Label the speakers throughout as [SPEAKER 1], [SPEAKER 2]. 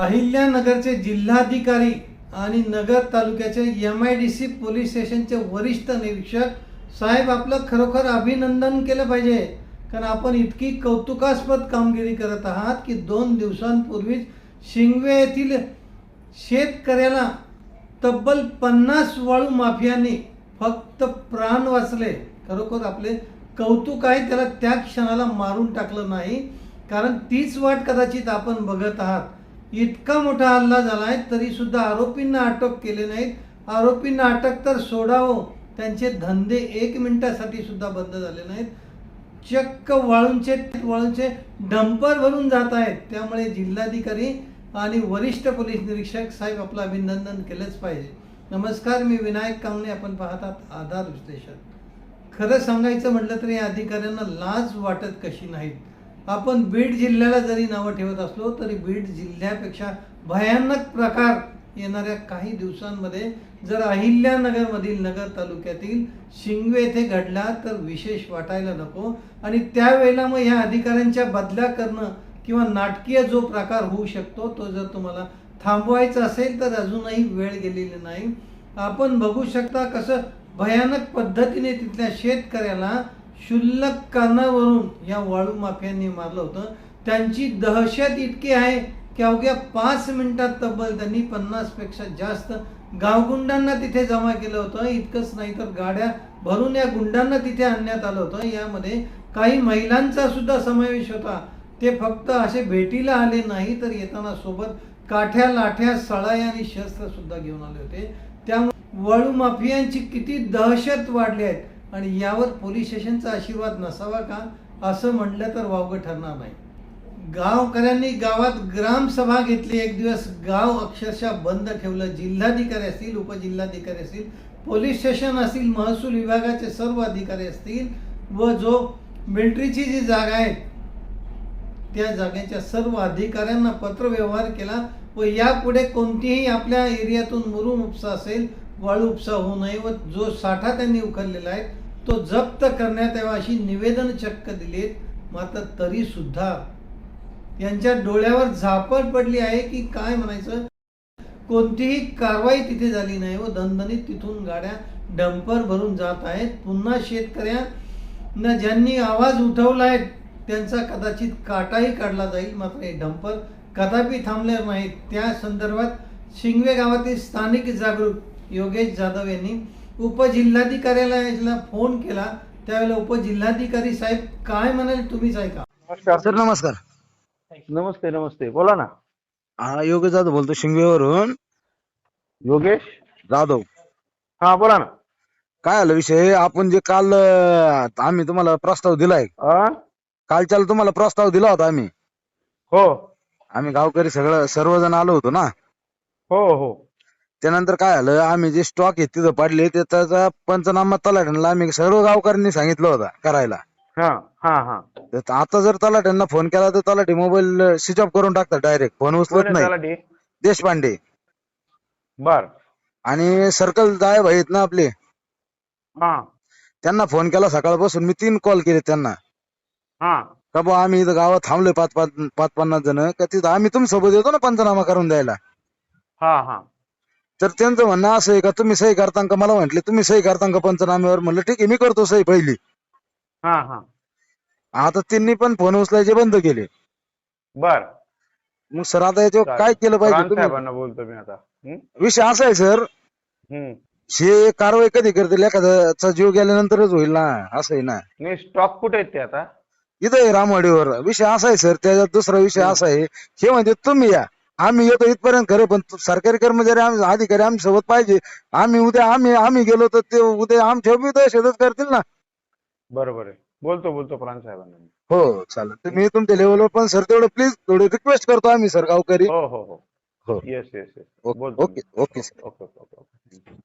[SPEAKER 1] अहिल्यानगरचे जिल्हाधिकारी आणि नगर तालुक्याचे M I D C police स्टेशनचे वरिष्ठ निरीक्षक साहेब आपलं खरोखर अभिनंदन केलं पाहिजे. कारण आपण इतकी कौतुकास्पद कामगिरी करत आहात की दोन दिवसांपूर्वीच शिंगवे येथील शेतकऱ्याला तब्बल पन्नास वाळू माफियांनी फक्त प्राण वाचले. खरोखर आपले कौतुक आहे त्याला त्या क्षणाला मारून टाकलं नाही. कारण तीच वाट कदाचित आपण बघत आहात. इतका मोठा हल्ला झाला आहे तरी सुद्धा आरोपींना अटक केले नाहीत आरोपींना अटक तर सोडावं त्यांचे धंदे एक मिनिटासाठी सुद्धा बंद झाले नाहीत. चक्क वाळूंचे वाळूंचे डंपर भरून जात आहेत. त्यामुळे जिल्हाधिकारी आणि वरिष्ठ पोलीस निरीक्षक साहेब आपलं अभिनंदन केलंच पाहिजे. नमस्कार मी विनायक कांगणे आपण पाहतात आधार विश्लेषण. खरं सांगायचं म्हटलं तर या अधिकाऱ्यांना लाज वाटत कशी नाहीत. आपण बीड जिल्ह्याला जरी नावं ठेवत असलो तरी बीड जिल्ह्यापेक्षा भयानक प्रकार येणाऱ्या काही दिवसांमध्ये जर अहिल्यानगरमधील नगर तालुक्यातील शिंगवे येथे घडला तर विशेष वाटायला नको. आणि त्यावेळेला मग ह्या अधिकाऱ्यांच्या बदल्या करणं किंवा नाटकीय जो प्रकार होऊ शकतो तो जर तुम्हाला थांबवायचा असेल तर अजूनही वेळ गेलेली नाही. आपण बघू शकता कसं भयानक पद्धतीने तिथल्या शेतकऱ्याला क्षुल्लक कारणावरून या वाळू माफियांनी मारलं होतं. त्यांची दहशत इतकी आहे की अवघ्या पाच मिनिटात तब्बल त्यांनी पन्नासपेक्षा जास्त गावगुंडांना तिथे जमा केलं होतं. इतकंच नाही तर गाड्या भरून या गुंडांना तिथे आणण्यात आलं होतं. यामध्ये काही महिलांचा सुद्धा समावेश होता. ते फक्त असे भेटीला आले नाही तर येताना सोबत काठ्या लाठ्या सळाया आणि शस्त्र सुद्धा घेऊन आले होते. त्यामुळे वाळू माफियांची किती दहशत वाढली आहे. आणि यावर पोलीस स्टेशनचा आशीर्वाद नसावा का? असं म्हटलं तर वावगं ठरणार नाही. गावकऱ्यांनी गावात ग्रामसभा घेतली. एक दिवस गाव अक्षरशः बंद ठेवलं. जिल्हाधिकारी असतील उपजिल्हाधिकारी असतील पोलीस स्टेशन असतील महसूल विभागाचे सर्व अधिकारी असतील व जो मिलिटरीची जी जागा आहे त्या जागेच्या सर्व अधिकाऱ्यांना पत्रव्यवहार केला व यापुढे कोणतीही आपल्या एरियातून मुरुम उपसा असेल वाळू उपसा होऊ नये व जो साठा त्यांनी उखललेला आहे तो जप्त करण्यात यावा अशी निवेदन चक्क दिलीत मात्र तरी सुद्धा यांच्या डोळ्यावर झापट पडली आहे की काय म्हणायचं? कोणतीही कारवाई तिथे झाली नाही व दणदणीत तिथून गाड्या डंपर भरून जात आहेत. पुन्हा शेतकऱ्यांना ज्यांनी आवाज उठवला आहे त्यांचा कदाचित काटाही काढला जाईल. मात्र हे डंपर कदापि थांबले नाहीत. त्या संदर्भात शिंगवे गावातील स्थानिक जागरूक योगेश जाधव यांनी उपजिल्हाधिकाऱ्याला फोन केला त्यावेळेला उपजिल्हाधिकारी साहेब काय म्हणाले तुम्हीच ऐका.
[SPEAKER 2] नमस्कार.
[SPEAKER 3] सर नमस्कार.
[SPEAKER 2] नमस्ते नमस्ते. बोला ना.
[SPEAKER 3] हा योगेश जाधव बोलतो शिंगवेवरून.
[SPEAKER 2] योगेश?
[SPEAKER 3] जाधव.
[SPEAKER 2] हा बोला ना.
[SPEAKER 3] काय आलं विषय? आपण जे काल अं, आम्ही तुम्हाला प्रस्ताव दिलाय.
[SPEAKER 2] आ?
[SPEAKER 3] कालच्याला तुम्हाला प्रस्ताव दिला होता आम्ही.
[SPEAKER 2] हो.
[SPEAKER 3] आम्ही गावकरी सगळं सर्वजण आलो होतो ना.
[SPEAKER 2] हो हो.
[SPEAKER 3] त्यानंतर काय आलं आम्ही जे स्टॉक आहे तिथं पडले ते त्याचा पंचनामा तलाठ्यांना आम्ही सर्व गावकऱ्यांनी सांगितलं होतं करायला.
[SPEAKER 2] हा हा हा.
[SPEAKER 3] तर आता जर तलाठ्यांना फोन केला तर तलाठी मोबाईल स्विच ऑफ करून टाकतात डायरेक्ट फोन
[SPEAKER 2] कोण
[SPEAKER 3] उचलत
[SPEAKER 2] आहे
[SPEAKER 3] नाही.
[SPEAKER 2] तलाठी?
[SPEAKER 3] देशपांडे.
[SPEAKER 2] बर.
[SPEAKER 3] आणि सर्कल साहेब आहेत ना आपले.
[SPEAKER 2] हा.
[SPEAKER 3] त्यांना फोन केला सकाळपासून मी तीन कॉल केले त्यांना.
[SPEAKER 2] हा.
[SPEAKER 3] का बुवा आम्ही इथं गावात थांबलोय पाच पाच पाच पन्नास जण का तिथं आम्ही तुम सोबत येतो ना पंचनामा करून द्यायला?
[SPEAKER 2] हा हा.
[SPEAKER 3] तर त्यांचं म्हणणं असं आहे का तुम्ही सही करता का? मला म्हटले तुम्ही सही करता का पंचनाम्यावर? म्हणलं ठीक आहे मी करतो सही पहिली.
[SPEAKER 2] हा हा.
[SPEAKER 3] आता त्यांनी पण फोन उचलायचे बंद केले.
[SPEAKER 2] बर.
[SPEAKER 3] मग सर आता याच्यावर काय केलं पाहिजे
[SPEAKER 2] प्राण
[SPEAKER 3] तुम्ही?
[SPEAKER 2] साहेबांना बोलतो मी आता. हं?
[SPEAKER 3] विषय असा आहे सर.
[SPEAKER 2] हं.
[SPEAKER 3] हे कारवाई कधी करतील? एखाद्याचा जीव गेल्यानंतरच होईल ना? असं आहे ना?
[SPEAKER 2] नाही स्टॉक कुठे आहेत ते आता?
[SPEAKER 3] इथं आहे रामवाडीवर. विषय असा आहे सर. त्याच्यात दुसरा विषय असा आहे. हे म्हणजे तुम्ही या. आम्ही येतो इथपर्यंत खरे पण सरकारी कर्मचारी आम्ही अधिकारी आम्ही सोबत पाहिजे. आम्ही उद्या आम्ही आम्ही गेलो तर ते उद्या आमच्या बी दहशतच करतील ना.
[SPEAKER 2] बरोबर आहे. बोलतो बोलतो प्राण साहेबांना मी.
[SPEAKER 3] हो चालेल. तुम्ही तुमच्या लेवलवर पण सर तेवढं प्लीज थोडे रिक्वेस्ट करतो आम्ही सर गावकरी.
[SPEAKER 2] हो हो हो.
[SPEAKER 3] हो.
[SPEAKER 2] येस येस येस
[SPEAKER 3] ओके
[SPEAKER 2] बोलतो
[SPEAKER 3] okay okay sir
[SPEAKER 2] okay okay okay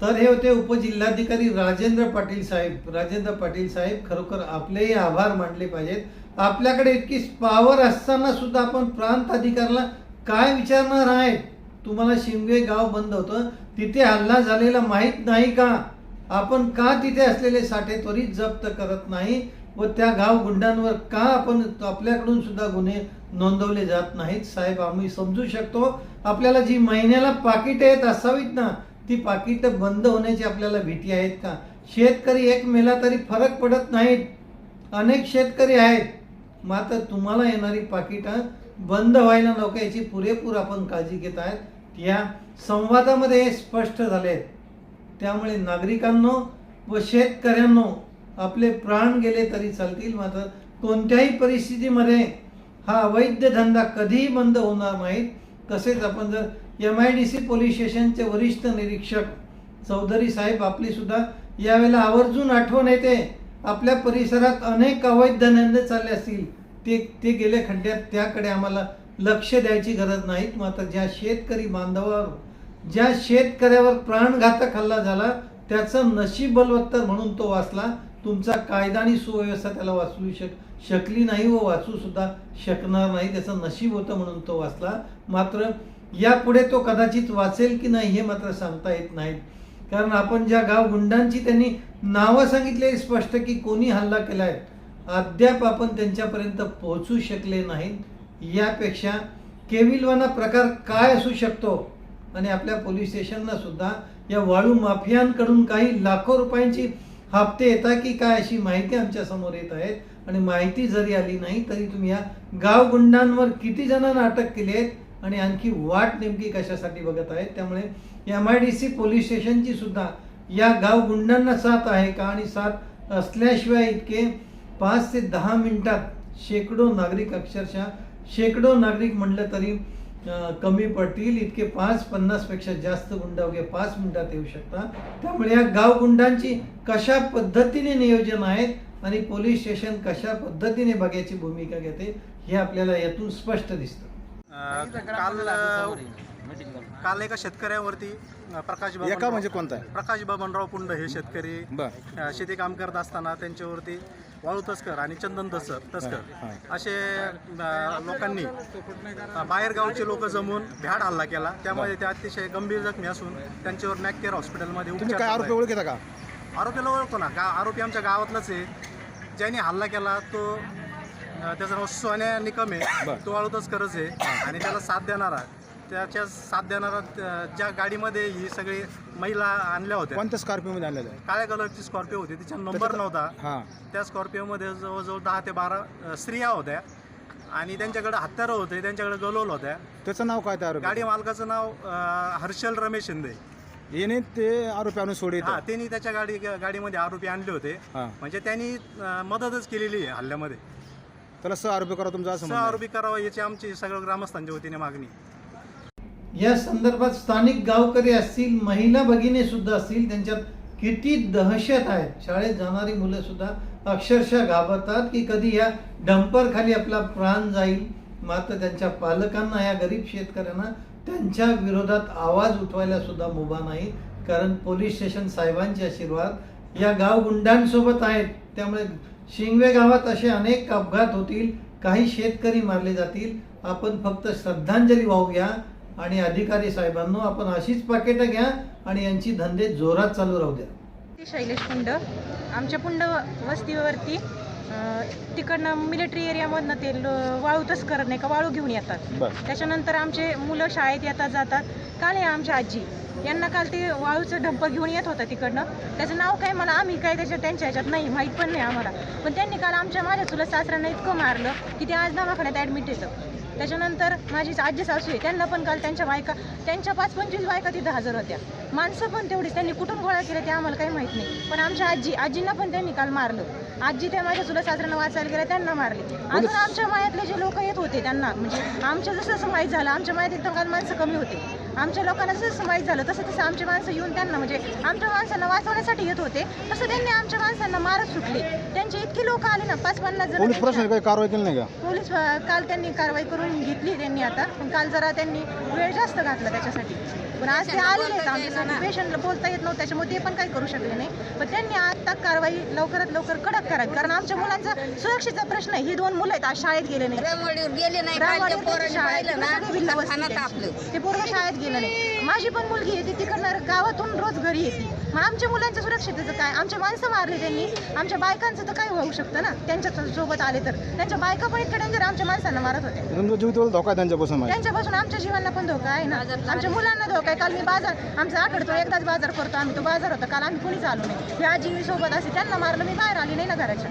[SPEAKER 1] तर हे होते उपजिल्हाधिकारी राजेंद्र पाटील साहेब. राजेंद्र पाटील साहेब खरोखर आपलेही आभार मानले पाहिजेत. आपल्याकडे इतकी पावर असताना सुद्धा आपण प्रांत अधिकाऱ्याला काय विचारणार आहे? तुम्हाला शिमगे गाव बंद होतं. तिथे हल्ला झालेला माहीत नाही का? आपण का तिथे असलेले साठे त्वरित जप्त करत नाही व त्या गाव गुंडांवर का आपण आपल्याकडून सुद्धा गुन्हे नोंदवले जात नाहीत? साहेब आम्ही समजू शकतो. आपल्याला जी महिन्याला पाकिटं येत असावीत ना ती पाकिटं बंद होण्याची आपल्याला भीती आहेत का? शेतकरी एक मेला तरी फरक पडत नाहीत. अनेक शेतकरी आहेत. मात्र तुम्हाला येणारी पाकिटं बंद व्हायला नको याची पुरेपूर आपण काळजी घेत आहेत. या संवादामध्ये हे स्पष्ट झाले. आहेत त्यामुळे नागरिकांनो व शेतकऱ्यांनो आपले प्राण गेले तरी चालतील. मात्र कोणत्याही परिस्थितीमध्ये हा अवैध धंदा कधीही बंद होणार नाही. तसेच आपण जर M I D C police स्टेशनचे वरिष्ठ निरीक्षक चौधरी साहेब आपलीसुद्धा यावेळेला आवर्जून आठवण येते. आपल्या परिसरात अनेक अवैध धंदे चालले असतील. ते ते गेले खड्ड्यात त्याकडे आम्हाला लक्ष द्यायची गरज नाही. मात्र ज्या शेतकरी बांधवावर ज्या शेतकऱ्यावर प्राणघातक हल्ला झाला त्याचं नशीब बलवत्तर म्हणून तो वाचला. तुमचा कायदा आणि सुव्यवस्था त्याला वाचवू शक शकली नाही व वाचू सुद्धा शकणार नाही. त्याचं नशीब होतं म्हणून तो वाचला. मात्र यापुढे तो कदाचित वाचेल की नाही हे मात्र सांगता येत नाही. कारण आपण ज्या गाव गुंडांची त्यांनी नावं सांगितले स्पष्ट की कोणी हल्ला केला आहे अद्याप आपण त्यांच्यापर्यंत पोहोचू शकले नाहीत. यापेक्षा केविलवाना प्रकार काय असू शकतो? आणि आपल्या पोलीस स्टेशनला सुद्धा या वाळू माफियांकडून काही लाखो रुपयांची हप्ते येतात की काय अशी माहिती आमच्यासमोर येत आहेत आणि माहिती जरी आली नाही तरी तुम्ही या गाव गुंडांवर किती जणांना अटक केली आहेत आणि आणखी वाट नेमकी कशासाठी बघत आहेत? त्यामुळे M I D C police स्टेशनची सुद्धा या गाव गुंडांना साथ आहे का? आणि साथ असल्याशिवाय इतके पाच ते दहा मिनिटात शेकडो नागरिक अक्षरशः शेकडो नागरिक म्हटलं तरी कमी पडतील. इतके पाच पन्नासपेक्षा जास्त गुंड अवघे पाच मिनिटात येऊ शकतात. त्यामुळे या गाव गुंडांची कशा पद्धतीने नियोजन आहेत आणि पोलीस स्टेशन कशा पद्धतीने बघायची भूमिका घेते हे आपल्याला यातून स्पष्ट दिसतं.
[SPEAKER 4] काल काल एका शेतकऱ्यावरती प्रकाश
[SPEAKER 5] एका म्हणजे कोणता?
[SPEAKER 4] प्रकाश बबनराव पुंड हे शेतकरी शेती काम करत असताना त्यांच्यावरती वाळू तस्कर आणि चंदन तस्कर तस्कर. असे लोकांनी बाहेरगावचे लोक जमून भ्याड हल्ला केला. त्यामध्ये ते अतिशय गंभीर जखमी असून त्यांच्यावर मॅककेअर हॉस्पिटलमध्ये उपचार
[SPEAKER 5] काय आरोपी. ओळखीता का?
[SPEAKER 4] आरोपीला ओळखतो ना. का आरोपी आमच्या गावातलाच आहे. ज्याने हल्ला केला तो त्याचं नाव सोन्या निकम आहे. तो आळूतच करच आहे. आणि त्याला साथ देणारा त्याच्या साथ देणारा ज्या गाडीमध्ये ही सगळी महिला आणल्या होत्या.
[SPEAKER 5] कोणत्या स्कॉर्पिओ मध्ये आणलेलं आहे
[SPEAKER 4] काळ्या कलरची स्कॉर्पिओ होती. तिचा नंबर नव्हता.
[SPEAKER 5] हा.
[SPEAKER 4] त्या स्कॉर्पिओमध्ये जवळजवळ दहा ते बारा अं, स्त्रिया होत्या. आणि त्यांच्याकडे हत्यारं होते. त्यांच्याकडे गलोल होत्या.
[SPEAKER 5] त्याचं नाव काय त्या
[SPEAKER 4] गाडी मालकाचं नाव अं, हर्षल रमेश शिंदे.
[SPEAKER 5] येणे ते आरोपी आणून सोडित
[SPEAKER 4] हा त्यांनी त्याच्या गाडी गाडीमध्ये आरोपी आणले होते.
[SPEAKER 5] हा.
[SPEAKER 4] म्हणजे त्यांनी अं, मदतच केलेली आहे हल्ल्यामध्ये.
[SPEAKER 5] त्याला सह आरोपी करा तुमचं असं
[SPEAKER 4] सह
[SPEAKER 5] म्हणणं आहे.
[SPEAKER 4] आरोपी करावा याची आमची सगळ्या ग्रामस्थांच्या वतीने मागणी
[SPEAKER 1] या संदर्भात स्थानिक गावकरी असतील महिला भगिनी सुद्धा असतील त्यांच्यात किती दहशत आहे शाळेत जाणारी मुलं सुद्धा अक्षरशः घाबरतात की कधी या डंपरखाली आपला प्राण जाईल. मात्र त्यांच्या पालकांना या गरीब शेतकऱ्यांना त्यांच्या विरोधात आवाज उठवायला सुद्धा मुभा नाही. कारण पोलीस स्टेशन साहेबांचे आशीर्वाद या गाव गुंडांसोबत आहेत. त्यामुळे शिंगवे गावात असे अनेक अपघात होतील. काही शेतकरी मारले जातील. आपण फक्त श्रद्धांजली वाहूया. आणि अधिकारी साहेबांनो आपण अशीच पाकिटं घ्या आणि यांची धंदे जोरात चालू राहू द्या.
[SPEAKER 6] ती शैलेश पुंड आमच्या पुंड वस्तीवरती तिकडनं मिलिटरी एरियामधनं ते वाळू तस्कर नाही का वाळू घेऊन येतात. त्याच्यानंतर आमचे मुलं शाळेत येतात जातात. काल हे आमच्या आजी. यांना काल ते वाळूचं डंपर घेऊन येत होता तिकडनं. त्याचं नाव काय मला आम्ही काय त्याच्या त्यांच्या ह्याच्यात नाही माहीत पण नाही आम्हाला. पण त्यांनी काल आमच्या माझ्या चुलत सासऱ्यांना इतकं मारलं की ते आज दवाखान्यात ॲडमिट येतं. त्याच्यानंतर माझी आजी सासू आहे त्यांना पण काल त्यांच्या बायका त्यांच्या पाच पंचवीस बायका तिथं हजर होत्या. माणसं पण तेवढीच त्यांनी कुठून गोळा केल्या ते आम्हाला काही माहीत नाही. पण आमच्या आजी आजींना पण त्यांनी काल मारलं. आजी त्या माझ्या चुलत सासऱ्यांना वाचायला गेल्या त्यांना मारले. अजून आमच्या मायातले जे लोक येत होते त्यांना म्हणजे आमच्या जसं जसं माहीत झालं आमच्या मायात एकदम काल माणसं कमी होते. आमच्या लोकांना जसं माहीत झालं तसं तसं आमचे माणसं येऊन त्यांना म्हणजे आमच्या माणसांना वाचवण्यासाठी येत होते तसं त्यांनी आमच्या माणसांना मारत सुटले. त्यांचे इतकी लोक आले ना पाच पन्नास जण
[SPEAKER 5] पोलीस
[SPEAKER 6] त्यांच्या-
[SPEAKER 5] प्रशासन काही कारवाई केली नाही का?
[SPEAKER 6] पोलीस अ, काल त्यांनी कारवाई करून घेतली त्यांनी आता. पण काल जरा त्यांनी वेळ जास्त घातला त्याच्यासाठी. पण आज ते आलेले आहेत आमच्यासाठी पेशंटला बोलता येत नव्हतं त्याच्यामुळे ते पण काही करू शकले नाही. पण त्यांनी आता कारवाई लवकरात लवकर कडक करावी कारण आमच्या मुलांचा सुरक्षेचा प्रश्न आहे. ही दोन मुलं आहेत आज शाळेत गेले नाही
[SPEAKER 7] रामवाडीवर गेले नाही
[SPEAKER 6] रामवाडीवर
[SPEAKER 7] कालच्या
[SPEAKER 6] त्यांची
[SPEAKER 7] पोरांनी
[SPEAKER 6] शाळा आहे,
[SPEAKER 7] पाहिलं
[SPEAKER 6] तिकडे
[SPEAKER 7] ना
[SPEAKER 6] सगळे भिल्ल
[SPEAKER 7] तर
[SPEAKER 6] वस्ती
[SPEAKER 7] खानात
[SPEAKER 6] त्यांची.
[SPEAKER 7] आपलं
[SPEAKER 6] ते पोरं शाळेत गेले केलं नाही. माझी पण मुलगी येते तिकडनं गावातून रोज घरी येते. मग आमच्या मुलांच्या सुरक्षितेचं काय? आमचे माणसं मारले त्यांनी. आमच्या बायकांचं तर काय होऊ शकतं ना? त्यांच्यासोबत आले तर. त्यांच्या बायका पण इतकं डेंजर आमच्या माणसांना मारत होते
[SPEAKER 5] तुमचा जीव तेवढा धोका आहे त्यांच्यापासून माहिती.
[SPEAKER 6] त्यांच्यापासून आमच्या जीवांना पण धोका आहे ना? आमच्या मुलांना धोका आहे. काल मी बाजार आमचा आठवडतो एकदाच बाजार करतो आम्ही. तो बाजार होता. काल आम्ही कुणीच आलो नाही. ही आजी मी सोबत असे त्यांना मारलं मी बाहेर आली नाही ना घराच्या.